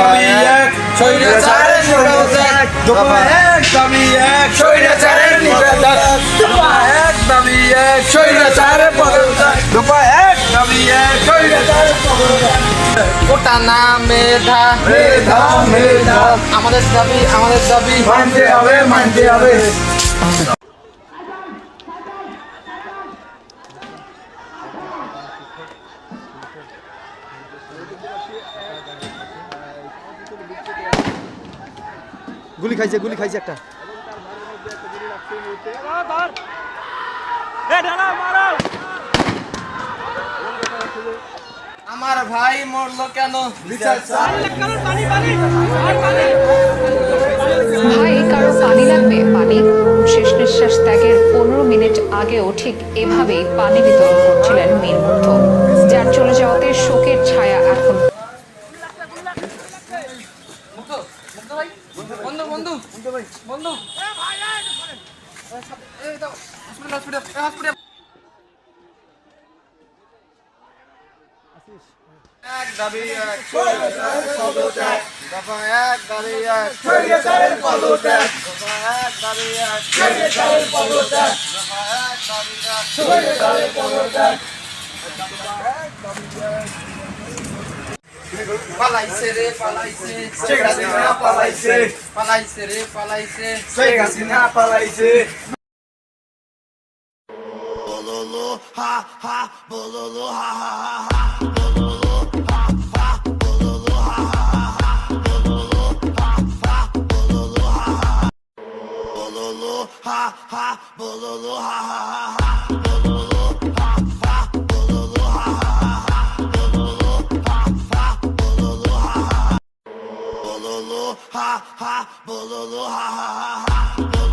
দাবি এক স্বৈরাচারের নিরাপত্তা দফা এক দাবি এক স্বৈরাচারের নিরাপত্তা দফা এক দাবি এক স্বৈরাচারের পদত্যাগ। দফা এক দাবি এক স্বৈরাচারের পদত্যাগ। কোটা না মেধা। মেধা মেধা। আমাদের দাবি আমাদের দাবি। মানতে হবে মানতে হবে। গুলি খাইছে গুলি খাইছে একটা। আমার ভাই মরলো কেন? ভাই কারও পানি লাগবে? পানি শেষ নিঃশ্বাস ত্যাগের পনেরো মিনিট আগেও ঠিক এভাবেই পানি বিতরণ করছিলেন মীর মুগ্ধ। যার চলে যাওয়াতে শোকের ছায়া এখন বন্ধু বন্ধু বন্ধু এই দাও, হসপিটাল, হসপিটাল, এই হসপিটাল। এক দাবি এক পদত্যাগ। দফা এক দাবি এক পদত্যাগ। দফা এক দাবি এক পদত্যাগ। দফা এক দাবি এক Palaicerê, palaicerê, chega de na fala e palaicerê, chega assim, né, de na palaicerê. Bololo, ha, ha, bololo, ha, ha, ha, ha. ha ha. Bololo ha ha ha ha. Bololo ha ha bululu ha ha ha ha.